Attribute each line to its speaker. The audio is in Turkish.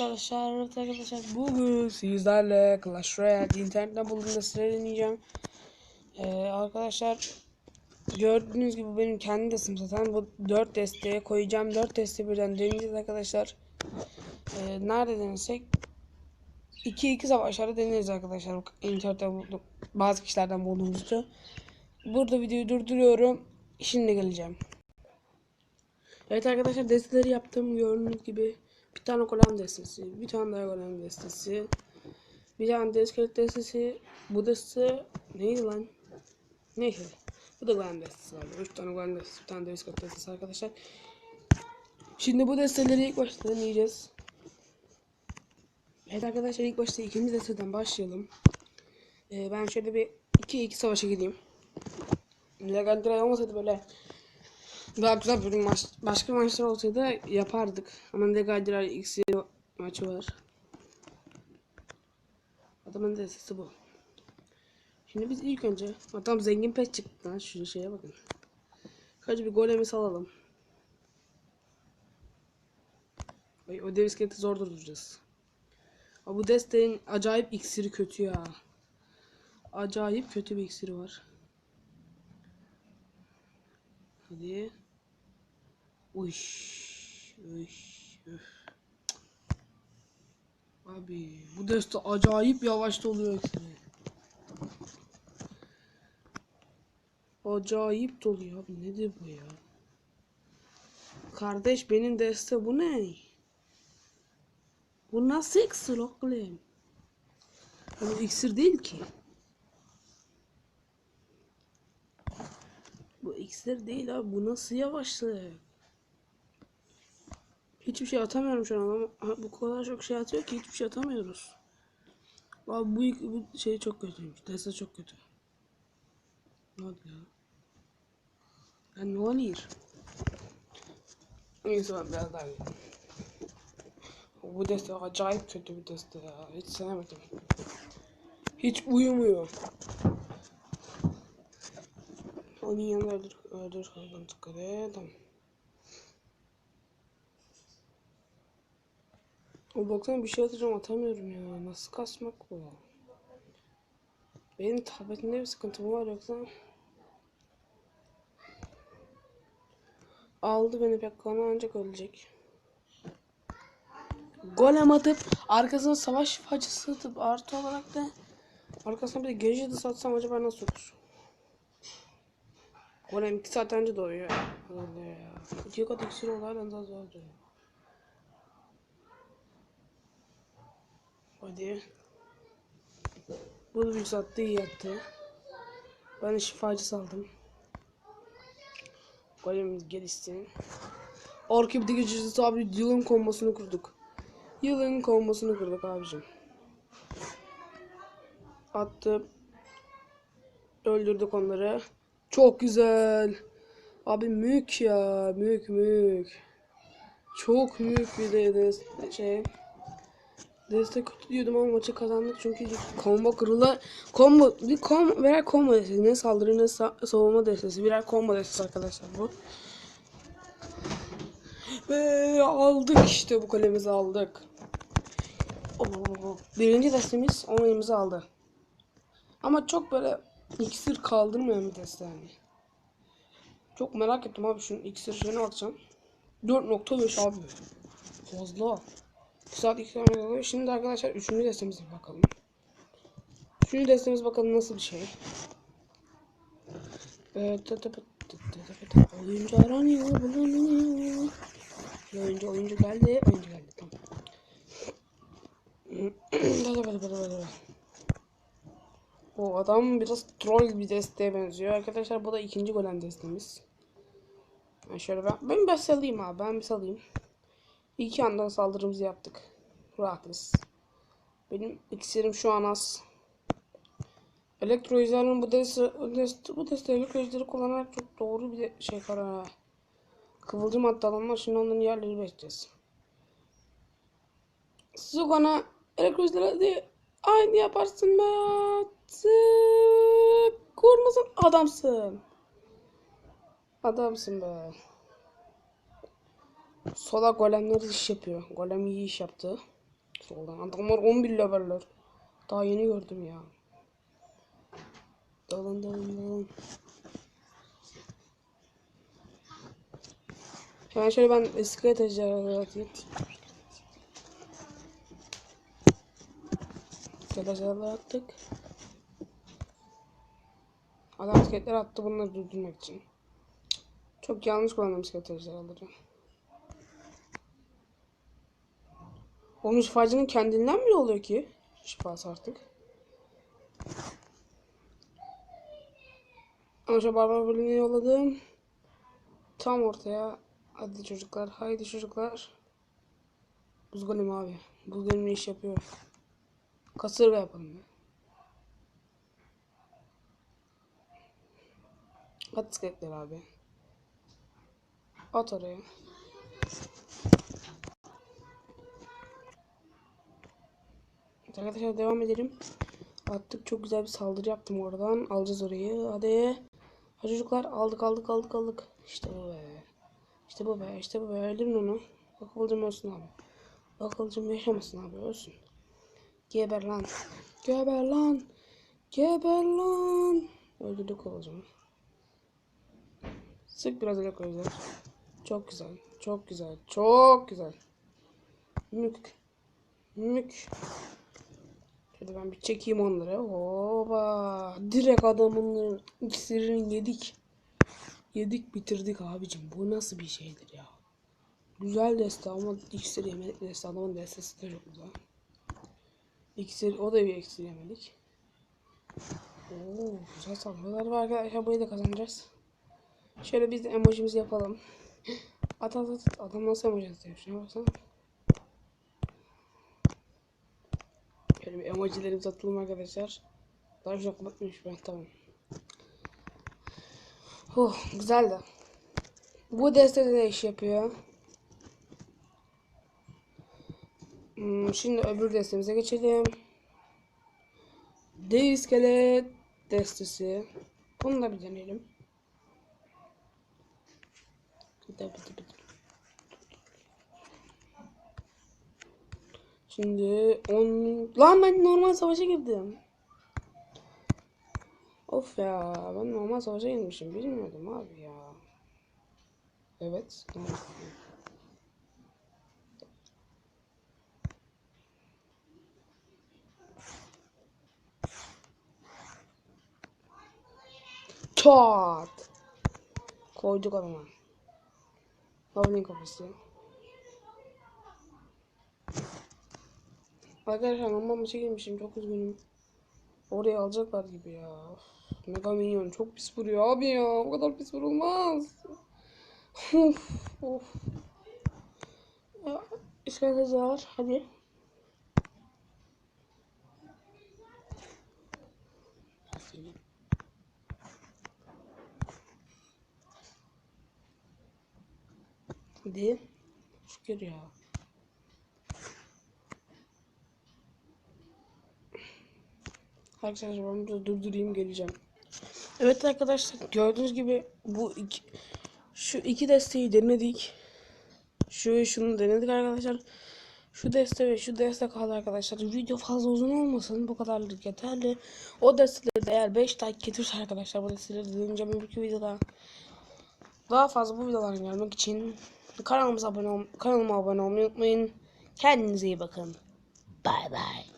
Speaker 1: Arkadaşlar. Evet arkadaşlar bugün sizlerle Clash Royale internetten bulduğum desteleri deneyeceğim. Ee, arkadaşlar gördüğünüz gibi benim kendi destim zaten bu 4 desteye koyacağım. 4 deste birden deneyeceğiz arkadaşlar. Ee, nerede denesek 2-2 savaşlarda deneriz arkadaşlar. İnternetten buldum. Bazı kişilerden bulduğumuzda. Burada videoyu durduruyorum. Şimdi geleceğim. Evet arkadaşlar desteleri yaptım gördüğünüz gibi bir tane golem destesi, bir tane daha golem destesi, bir tane deskelet destesi, bu deste neydi lan? Neyse bu da golem destesi var. 3 tane golem destesi, bir tane deskelet destesi arkadaşlar. Şimdi bu desteleri ilk başta deneyeceğiz. Evet arkadaşlar ilk başta ikinci desteden başlayalım. Ee, ben şöyle bir 2-2 savaşa gideyim. Legal olmasaydı böyle daha güzel bir maç, başka maçlar olsaydı yapardık. Ama Legal Drive X maçı var. Adamın destesi bu. Şimdi biz ilk önce adam zengin pet çıktı lan şu şeye bakın. Kaç bir golemi salalım. Ay, o dev iskeleti zor durduracağız. Ama bu desteğin acayip iksiri kötü ya. Acayip kötü bir iksiri var. Hadi. Uş. Uş. Üf. Abi bu deste acayip yavaş doluyor iksiri. Acayip doluyor abi nedir bu ya? Kardeş benim deste bu ne? Bu nasıl iksir oğlum? Bu iksir değil ki. Bu iksir değil abi. Bu nasıl yavaşlık? Hiçbir şey atamıyorum şu an ama bu kadar çok şey atıyor ki hiçbir şey atamıyoruz. Abi bu, bu şey çok kötüymüş. Deste çok kötü. Ne oldu ya? Ya ne oluyor? Neyse ben biraz daha gideyim. Bu deste acayip kötü bir deste ya. Hiç sevmedim. Hiç uyumuyor. Onun yanında öldür, öldür kaldım dikkat et. Tamam. O baksana bir şey atacağım atamıyorum ya. Nasıl kasmak bu? Benim tabletimde bir sıkıntı mı var yoksa? Aldı beni Pekkan'a ancak ölecek. Golem atıp arkasına savaş şifacısı atıp artı olarak da arkasına bir de gece de satsam acaba nasıl olur? Golem 2 saat önce doğuyor. Öyle ya. İki kat iksir olayla zor oluyor. Hadi. Bunu bir sattı iyi yaptı. Ben şifacı saldım. Golemimiz gelişsin. Orkip'te gücüsüz abi yılın kombosunu kurduk. Yılın kombosunu kurduk abicim. Attı. Öldürdük onları. Çok güzel. Abi mük ya. Mük mük. Çok mük bir de şey. Destek kötü diyordum ama maçı kazandık çünkü combo kırıla combo bir combo birer combo destesi ne saldırı ne sa- savunma destesi birer combo destesi arkadaşlar bu. Ve aldık işte bu kalemizi aldık. Birinci destemiz onayımızı aldı. Ama çok böyle iksir kaldırmayan bir deste yani. Çok merak ettim abi şunun iksir şeyine bakacağım. 4.5 abi. Fazla. 2 saat 2 saat oluyor. Şimdi arkadaşlar 3. destemize bakalım. 3. destemiz bakalım nasıl bir şey. Tı. oyuncu aranıyor, bulunuyor. Oyuncu, oyuncu geldi, oyuncu geldi. Tamam. O adam biraz troll bir desteğe benziyor. Arkadaşlar bu da ikinci golem destemiz. Ben şöyle ben, ben bir salayım abi. Ben bir salayım. İki yandan saldırımızı yaptık. Rahatız. Benim iksirim şu an az. Elektrolizlerin bu deste, deste bu deste elektrolizleri kullanarak çok doğru bir şey karar. Kıvılcım attı adamlar. Şimdi onların yerleri bekleyeceğiz. Sugan'a elektrolizlere de aynı yaparsın be. Tık. Kurmasın adamsın. Adamsın be. Sola golemler iş yapıyor. Golem iyi iş yaptı. Soldan adamlar 11 leveller. Daha yeni gördüm ya. Dalın dalın dalın. Hemen şöyle ben iskelet ejderhaları atayım. Ejderhaları attık. Adam iskeletleri attı bunları durdurmak için. Çok yanlış kullandım iskelet ejderhaları. Onun şifacının kendinden bile oluyor ki. Şifası artık. Şu barbar bölümünü yolladım. Tam ortaya. Hadi çocuklar. Haydi çocuklar. Buz golemi abi. Buz golemi iş yapıyor. Kasırga yapalım ya. At iskeletler abi. At oraya. Evet Arkadaşlar devam edelim. Attık çok güzel bir saldırı yaptım oradan. Alacağız orayı. Hadi. Hadi çocuklar aldık aldık aldık aldık. İşte bu be. İşte bu be. İşte bu be. Öldürün onu. Bakılcım ölsün abi. Bakılcım yaşamasın abi ölsün. Geber lan. Geber lan. Geber lan. Öldürdük Kıvılcım'ı. Sık biraz öyle koyacağız. Çok güzel. Çok güzel. Çok güzel. Mük. Mük. Şöyle ben bir çekeyim onları. Hoba. Direkt adamın iksirini yedik. Yedik bitirdik abicim. Bu nasıl bir şeydir ya? Güzel deste ama iksir yemedik deste. Adamın destesi de çok güzel. İksir, o da bir iksir yemedik. Oo, güzel saldırılar var arkadaşlar. Burayı da kazanacağız. Şöyle biz de emojimizi yapalım. At at at. Adam nasıl emoji atıyor? Şuna baksana. Şöyle bir emojilerimizi atalım arkadaşlar. Daha çok bakmış ben tamam. Oh güzel de. Bu destede de iş yapıyor. Hmm, şimdi öbür destemize geçelim. Dev iskelet destesi. Bunu da bir deneyelim. Bıdı bıdı bıdı. Şimdi on... Lan ben normal savaşa girdim. Of ya ben normal savaşa girmişim bilmiyordum abi ya. Evet. normal. Çat. Koyduk adama. Goblin kafası. Arkadaşlar maça girmişim çok üzgünüm. Oraya alacaklar gibi ya. Mega Minyon çok pis vuruyor abi ya. O kadar pis vurulmaz. of of. Ya, var hadi. Hadi. Şükür ya. Arkadaşlar ben biraz durdurayım geleceğim. Evet arkadaşlar gördüğünüz gibi bu iki, şu iki desteği denedik. Şu şunu denedik arkadaşlar. Şu deste ve şu deste kaldı arkadaşlar. Video fazla uzun olmasın. Bu kadarlık yeterli. O desteleri de eğer 5 like getirse arkadaşlar bu desteleri deneyeceğim öbürkü videoda. Daha fazla bu videoları görmek için kanalımıza abone ol kanalıma abone olmayı unutmayın. Kendinize iyi bakın. Bay bay.